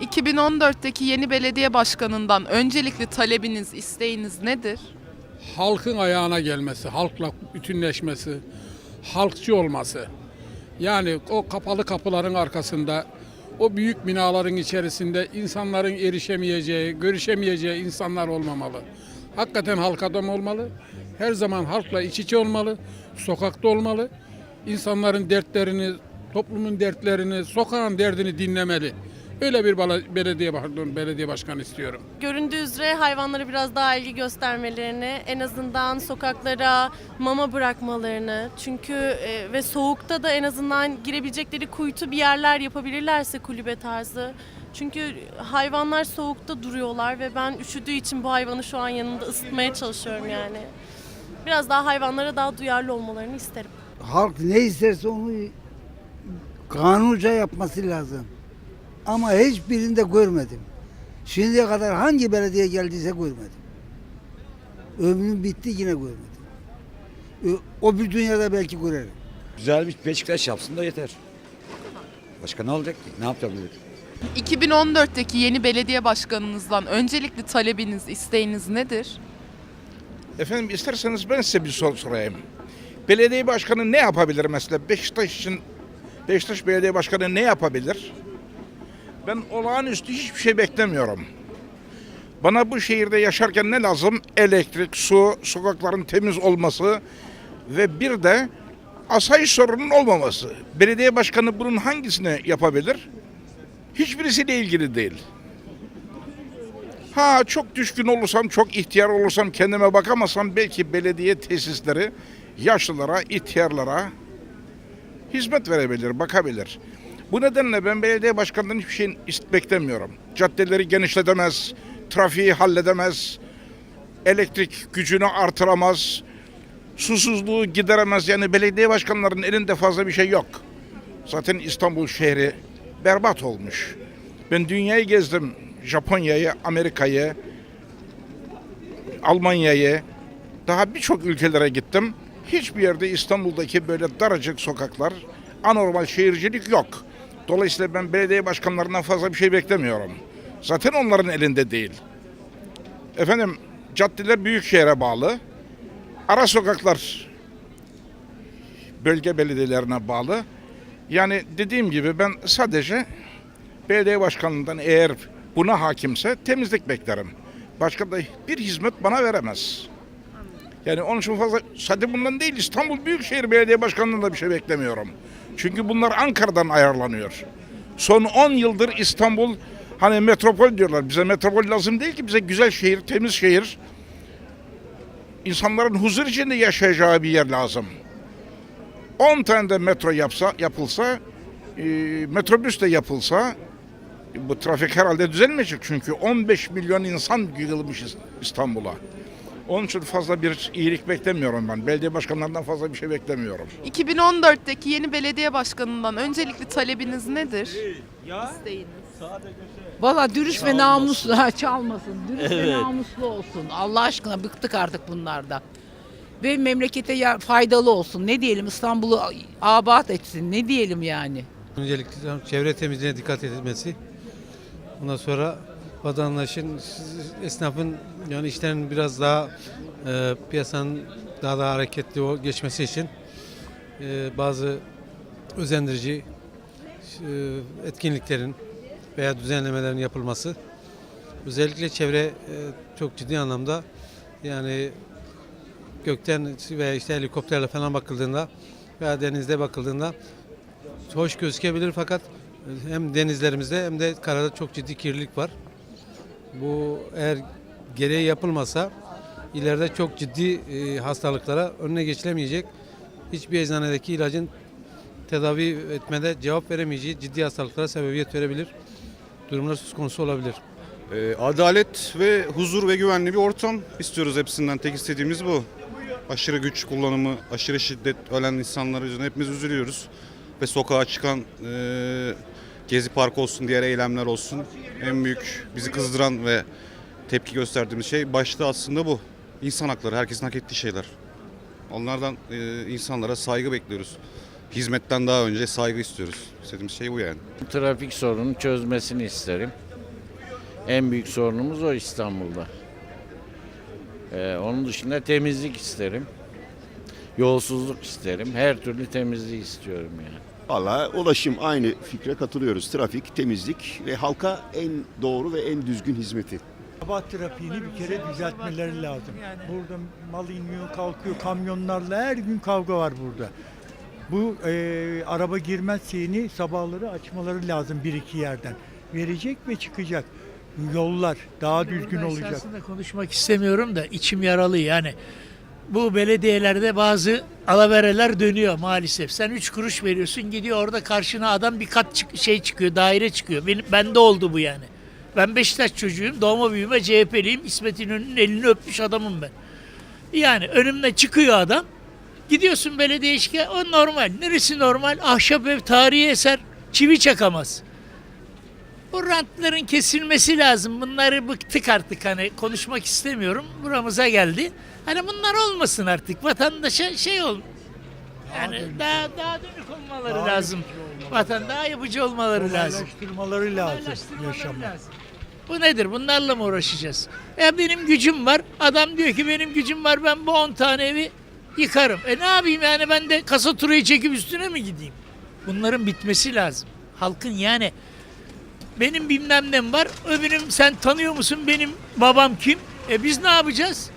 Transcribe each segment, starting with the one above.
2014'teki yeni belediye başkanından öncelikli talebiniz, isteğiniz nedir? halkın ayağına gelmesi, halkla bütünleşmesi, halkçı olması. Yani o kapalı kapıların arkasında, o büyük binaların içerisinde insanların erişemeyeceği, görüşemeyeceği insanlar olmamalı. Hakikaten halk adam olmalı. Her zaman halkla iç içe olmalı. Sokakta olmalı. İnsanların dertlerini, toplumun dertlerini, sokağın derdini dinlemeli. Öyle bir belediye, pardon, belediye başkanı istiyorum. Göründüğü üzere hayvanlara biraz daha ilgi göstermelerini, en azından sokaklara mama bırakmalarını, çünkü e, ve soğukta da en azından girebilecekleri kuytu bir yerler yapabilirlerse kulübe tarzı. Çünkü hayvanlar soğukta duruyorlar ve ben üşüdüğü için bu hayvanı şu an yanımda ısıtmaya çalışıyorum yani. Biraz daha hayvanlara daha duyarlı olmalarını isterim. halk ne isterse onu kanunca yapması lazım. Ama hiçbirinde görmedim. Şimdiye kadar hangi belediye geldiyse görmedim. Ömrüm bitti yine görmedim. O bir dünyada belki görelim. Güzel bir Beşiktaş yapsın da yeter. Başka ne olacak ki? Ne yapabilir? 2014'teki yeni belediye başkanınızdan öncelikli talebiniz, isteğiniz nedir? Efendim isterseniz ben size bir soru sorayım. Belediye başkanı ne yapabilir mesela? Beşiktaş için Beşiktaş Belediye Başkanı ne yapabilir? Ben olağanüstü hiçbir şey beklemiyorum. Bana bu şehirde yaşarken ne lazım? Elektrik, su, sokakların temiz olması ve bir de asayiş sorunun olmaması. Belediye başkanı bunun hangisini yapabilir? Hiçbirisiyle ilgili değil. Ha çok düşkün olursam, çok ihtiyar olursam, kendime bakamasam belki belediye tesisleri yaşlılara, ihtiyarlara hizmet verebilir, bakabilir. Bu nedenle ben belediye başkanından hiçbir şey beklemiyorum. Caddeleri genişletemez, trafiği halledemez, elektrik gücünü artıramaz, susuzluğu gideremez. Yani belediye başkanlarının elinde fazla bir şey yok. Zaten İstanbul şehri berbat olmuş. Ben dünyayı gezdim. Japonya'yı, Amerika'yı, Almanya'yı, daha birçok ülkelere gittim. Hiçbir yerde İstanbul'daki böyle daracık sokaklar, anormal şehircilik yok. Dolayısıyla ben belediye başkanlarından fazla bir şey beklemiyorum. Zaten onların elinde değil. Efendim caddeler büyük şehre bağlı. Ara sokaklar bölge belediyelerine bağlı. Yani dediğim gibi ben sadece belediye başkanlığından eğer buna hakimse temizlik beklerim. Başka da bir hizmet bana veremez. Yani onun için fazla sadece bundan değil İstanbul Büyükşehir Belediye Başkanlığı'ndan da bir şey beklemiyorum. Çünkü bunlar Ankara'dan ayarlanıyor. Son 10 yıldır İstanbul hani metropol diyorlar. Bize metropol lazım değil ki bize güzel şehir, temiz şehir. İnsanların huzur içinde yaşayacağı bir yer lazım. 10 tane de metro yapsa, yapılsa, e, metrobüs de yapılsa bu trafik herhalde düzelmeyecek çünkü 15 milyon insan yığılmış İstanbul'a. Onun için fazla bir iyilik beklemiyorum ben. Belediye başkanlarından fazla bir şey beklemiyorum. 2014'teki yeni belediye başkanından öncelikli talebiniz nedir? İsteğiniz. Valla dürüst ve namuslu ha çalmasın. Dürüst ve namuslu olsun. Allah aşkına bıktık artık bunlardan. Ve memlekete ya- faydalı olsun. Ne diyelim İstanbul'u abat etsin. Ne diyelim yani? Öncelikle çevre temizliğine dikkat edilmesi. Ondan sonra vatandaşın, esnafın yani işlerin biraz daha e, piyasanın daha da hareketli geçmesi için e, bazı özendirici e, etkinliklerin veya düzenlemelerin yapılması. Özellikle çevre e, çok ciddi anlamda yani gökten veya işte helikopterle falan bakıldığında veya denizde bakıldığında hoş gözükebilir fakat hem denizlerimizde hem de karada çok ciddi kirlilik var. Bu eğer gereği yapılmasa ileride çok ciddi e, hastalıklara önüne geçilemeyecek. Hiçbir eczanedeki ilacın tedavi etmede cevap veremeyeceği ciddi hastalıklara sebebiyet verebilir. Durumlar söz konusu olabilir. Ee, adalet ve huzur ve güvenli bir ortam istiyoruz hepsinden. Tek istediğimiz bu. Aşırı güç kullanımı, aşırı şiddet ölen insanlar yüzünden hepimiz üzülüyoruz. Ve sokağa çıkan e, Gezi Parkı olsun, diğer eylemler olsun. En büyük bizi kızdıran ve tepki gösterdiğimiz şey başta aslında bu. İnsan hakları, herkesin hak ettiği şeyler. Onlardan e, insanlara saygı bekliyoruz. Hizmetten daha önce saygı istiyoruz. İstediğimiz şey bu yani. Trafik sorununu çözmesini isterim. En büyük sorunumuz o İstanbul'da. Ee, onun dışında temizlik isterim. Yolsuzluk isterim. Her türlü temizliği istiyorum yani. Valla ulaşım aynı fikre katılıyoruz. Trafik, temizlik ve halka en doğru ve en düzgün hizmeti. Sabah trafiğini bir kere düzeltmeleri lazım. Burada mal iniyor, kalkıyor, kamyonlarla her gün kavga var burada. Bu e, araba girmez şeyini sabahları açmaları lazım bir iki yerden. Verecek ve çıkacak. Yollar daha düzgün olacak. Esasında konuşmak istemiyorum da içim yaralı yani. Bu belediyelerde bazı alavereler dönüyor maalesef. Sen 3 kuruş veriyorsun gidiyor orada karşına adam bir kat çık- şey çıkıyor daire çıkıyor. Benim, bende oldu bu yani. Ben Beşiktaş çocuğuyum doğma büyüme CHP'liyim. İsmet İnönü'nün elini öpmüş adamım ben. Yani önümde çıkıyor adam. Gidiyorsun belediye işe o normal. Neresi normal? Ahşap ev tarihi eser. Çivi çakamaz. Bu rantların kesilmesi lazım. Bunları bıktık artık hani konuşmak istemiyorum. Buramıza geldi. Hani bunlar olmasın artık. Vatandaşa şey ol. Yani daha daha dönük olmaları Daha lazım. yapıcı olmaları Vatan daha yapıcı olmaları lazım. Kolaylaştırmaları lazım Kolaylaştırmaları yaşamı. lazım. Bu nedir? Bunlarla mı uğraşacağız? E benim gücüm var. Adam diyor ki benim gücüm var. Ben bu 10 tane evi yıkarım. E ne yapayım yani ben de kasa turayı çekip üstüne mi gideyim? Bunların bitmesi lazım. Halkın yani benim bilmem nem var. Öbürüm sen tanıyor musun benim babam kim? E biz ne yapacağız?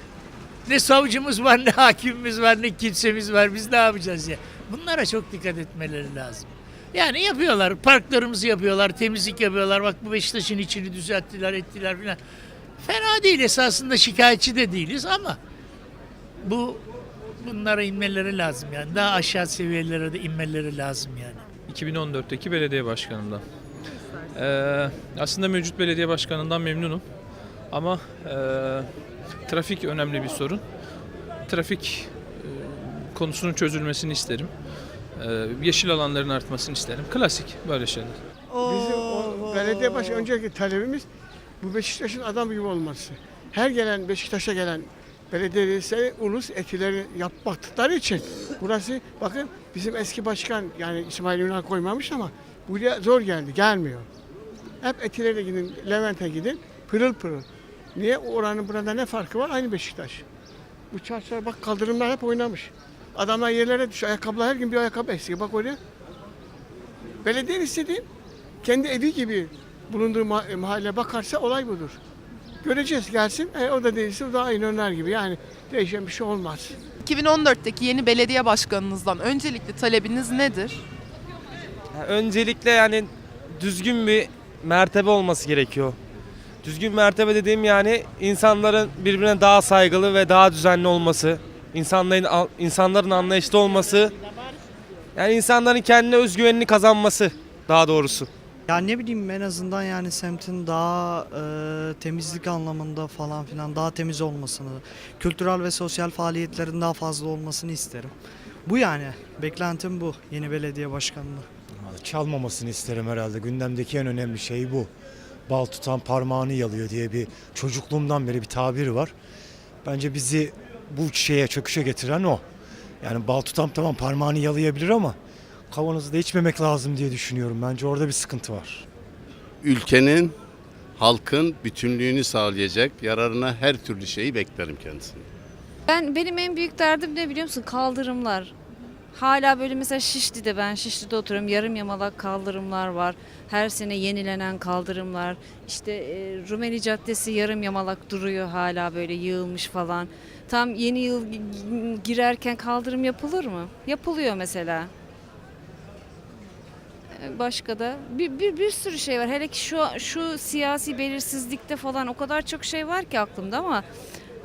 Ne savcımız var, ne hakimimiz var, ne kimsemiz var. Biz ne yapacağız ya? Bunlara çok dikkat etmeleri lazım. Yani yapıyorlar. Parklarımızı yapıyorlar, temizlik yapıyorlar. Bak bu Beşiktaş'ın içini düzelttiler, ettiler filan. Fena değil esasında şikayetçi de değiliz ama bu bunlara inmeleri lazım yani. Daha aşağı seviyelere de inmeleri lazım yani. 2014'teki belediye başkanımdan. Ee, aslında mevcut belediye başkanından memnunum. Ama e, trafik önemli bir sorun. Trafik e, konusunun çözülmesini isterim. E, yeşil alanların artmasını isterim. Klasik böyle şeyler. Bizim o belediye başı önceki talebimiz bu Beşiktaş'ın adam gibi olması. Her gelen Beşiktaş'a gelen belediye ulus etileri yapmaktıkları için burası bakın bizim eski başkan yani İsmail Ünal koymamış ama buraya zor geldi gelmiyor. Hep etilere gidin Levent'e gidin pırıl pırıl. Niye oranın burada ne farkı var? Aynı Beşiktaş. Bu çarşılar bak kaldırımlar hep oynamış. Adamlar yerlere düşüyor. Ayakkabılar her gün bir ayakkabı eski. Bak oraya. Belediye istediğim kendi evi gibi bulunduğu ma- mahalle bakarsa olay budur. Göreceğiz gelsin. E, o da değilse o da aynı Öner gibi. Yani değişen bir şey olmaz. 2014'teki yeni belediye başkanınızdan öncelikli talebiniz nedir? Öncelikle yani düzgün bir mertebe olması gerekiyor. Düzgün mertebe dediğim yani insanların birbirine daha saygılı ve daha düzenli olması, insanların insanların anlayışlı olması, yani insanların kendine özgüvenini kazanması daha doğrusu. Ya ne bileyim en azından yani semtin daha e, temizlik anlamında falan filan daha temiz olmasını, kültürel ve sosyal faaliyetlerin daha fazla olmasını isterim. Bu yani beklentim bu yeni belediye başkanlığı. Çalmamasını isterim herhalde. Gündemdeki en önemli şey bu. Bal tutan parmağını yalıyor diye bir çocukluğumdan beri bir tabir var. Bence bizi bu şeye çöküşe getiren o. Yani bal tutan tamam parmağını yalayabilir ama kavanozu da içmemek lazım diye düşünüyorum. Bence orada bir sıkıntı var. Ülkenin, halkın bütünlüğünü sağlayacak yararına her türlü şeyi beklerim kendisine. Ben benim en büyük derdim ne biliyor musun? Kaldırımlar. Hala böyle mesela Şişli'de ben Şişli'de oturuyorum. Yarım yamalak kaldırımlar var. Her sene yenilenen kaldırımlar. İşte e, Rumeli Caddesi yarım yamalak duruyor hala böyle yığılmış falan. Tam yeni yıl gi- girerken kaldırım yapılır mı? Yapılıyor mesela. E, Başka da bir, bir, bir sürü şey var. Hele ki şu şu siyasi belirsizlikte falan o kadar çok şey var ki aklımda ama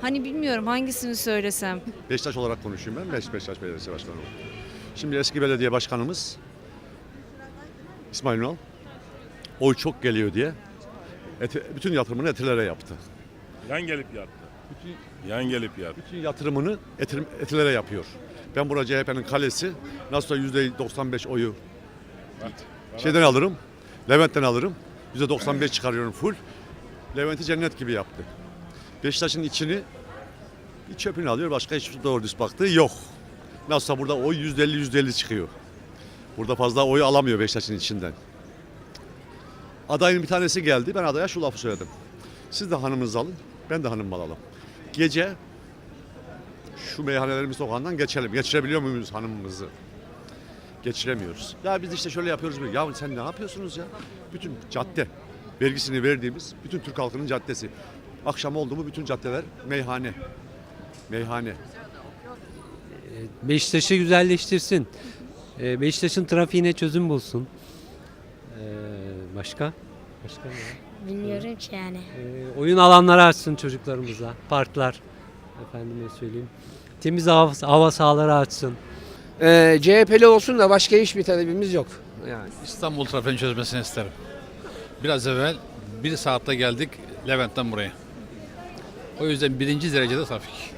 hani bilmiyorum hangisini söylesem. Beşiktaş olarak konuşayım ben. Beş, Beşiktaş Belediyesi Başkanı. Şimdi eski belediye başkanımız İsmail Ünal oy çok geliyor diye eti- bütün yatırımını etilere yaptı. Yan gelip yattı. Yan gelip yattı. Bütün yatırımını etir- etilere yapıyor. Ben burada CHP'nin kalesi nasıl %95 oyu şeyden alırım. Levent'ten alırım. %95 çıkarıyorum full. Levent'i cennet gibi yaptı. Beşiktaş'ın içini bir çöpünü alıyor. Başka hiçbir doğru düz baktığı yok. Nasılsa burada oy %50 %50 çıkıyor. Burada fazla oy alamıyor Beşiktaş'ın içinden. Adayın bir tanesi geldi. Ben adaya şu lafı söyledim. Siz de hanımınızı alın, ben de hanımımı alalım. Gece şu meyhanelerin sokağından geçelim. Geçirebiliyor muyuz hanımımızı? Geçiremiyoruz. Ya biz işte şöyle yapıyoruz. Ya sen ne yapıyorsunuz ya? Bütün cadde, vergisini verdiğimiz bütün Türk halkının caddesi. Akşam oldu mu bütün caddeler meyhane. Meyhane. Beşiktaş'ı güzelleştirsin. Ee, Beşiktaş'ın trafiğine çözüm bulsun. Ee, başka? Başka ne? Bilmiyorum ki yani. Ee, oyun alanları açsın çocuklarımıza. Parklar. Efendime söyleyeyim. Temiz hava, hava sahaları açsın. Ee, CHP'li olsun da başka hiçbir talebimiz yok. Yani. İstanbul trafiğini çözmesini isterim. Biraz evvel bir saatte geldik Levent'ten buraya. O yüzden birinci derecede trafik.